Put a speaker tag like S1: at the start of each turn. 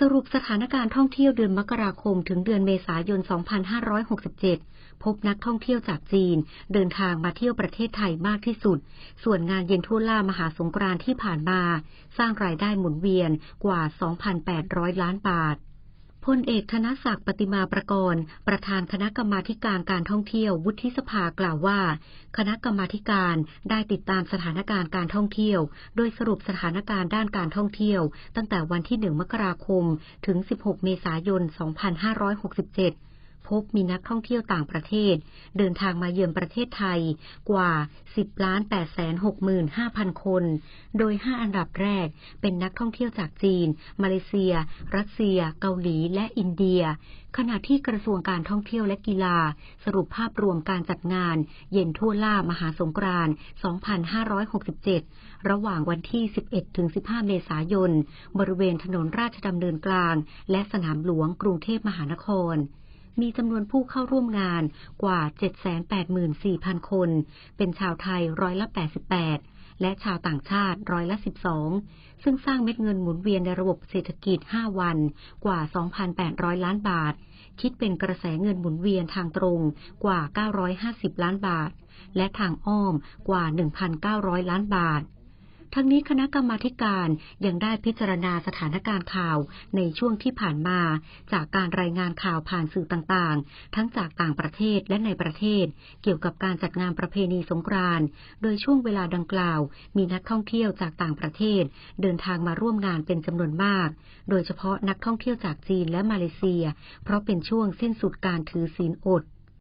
S1: สรุปสถานการณ์ท่องเที่ยวเดือนมกราคมถึงเดือนเมษายน 2567 พบนักท่องเที่ยวจากจีน เดินทางมาเที่ยวประเทศไทยมากที่สุด ส่วนงานเย็นทั่วล่ามหาสงกรานที่ผ่านมา สร้างรายได้หมุนเวียนกว่า 2,800 ล้านบาท พลเอกธนศักดิ์ปฏิมาประกรณ์ ประธานคณะกรรมาการการท่องเที่ยววุฒิสภากล่าวว่า คณะกรรมาการได้ติดตามสถานการณ์การท่องเที่ยว โดยสรุปสถานการณ์ด้านการท่องเที่ยว ตั้งแต่วันที่ 1 มกราคม ถึง 16 เมษายน 2567 พบมีนักท่องเที่ยวต่างประเทศ เดินทางมาเยือนประเทศไทยกว่า 10ล้าน8 6 5 0 0 0 คน โดย 5 อันดับแรกเป็นนักท่องเที่ยวจากจีน มาเลเซีย รัสเซีย เกาหลี และอินเดีย ขณะที่กระทรวงการท่องเที่ยวและกีฬา สรุปภาพรวมการจัดงาน เย็นทั่วล่ามหาสงกรานต์2567 ระหว่างวันที่ 11-15 เมษายน บริเวณถนนราชดำเนินกลาง และสนามหลวงกรุงเทพมหานคร มีจำนวนผู้เข้าร่วมงานกว่า 784,000 คน เป็นชาวไทยร้อยละ 88 และชาวต่างชาติร้อยละ 12 ซึ่งสร้างเม็ดเงินหมุนเวียนในระบบเศรษฐกิจ 5 วันกว่า 2,800 ล้านบาท คิดเป็นกระแสเงินหมุนเวียนทางตรงกว่า 950 ล้านบาท และทางอ้อมกว่า 1,900 ล้านบาท ทั้งนี้คณะกรรมาการยังได้พิจารณาสถานการณ์ข่าวในช่วงที่ผ่านมา จากการรายงานข่าวผ่านสื่อต่างๆ ทั้งจากต่างประเทศและในประเทศ เกี่ยวกับการจัดงานประเพณีสงกรานต์โดยช่วงเวลาดังกล่าว มีนักท่องเที่ยวจากต่างประเทศ เดินทางมาร่วมงานเป็นจำนวนมาก โดยเฉพาะนักท่องเที่ยวจากจีนและมาเลเซีย เพราะเป็นช่วงสิ้นสุดการถือศีลอด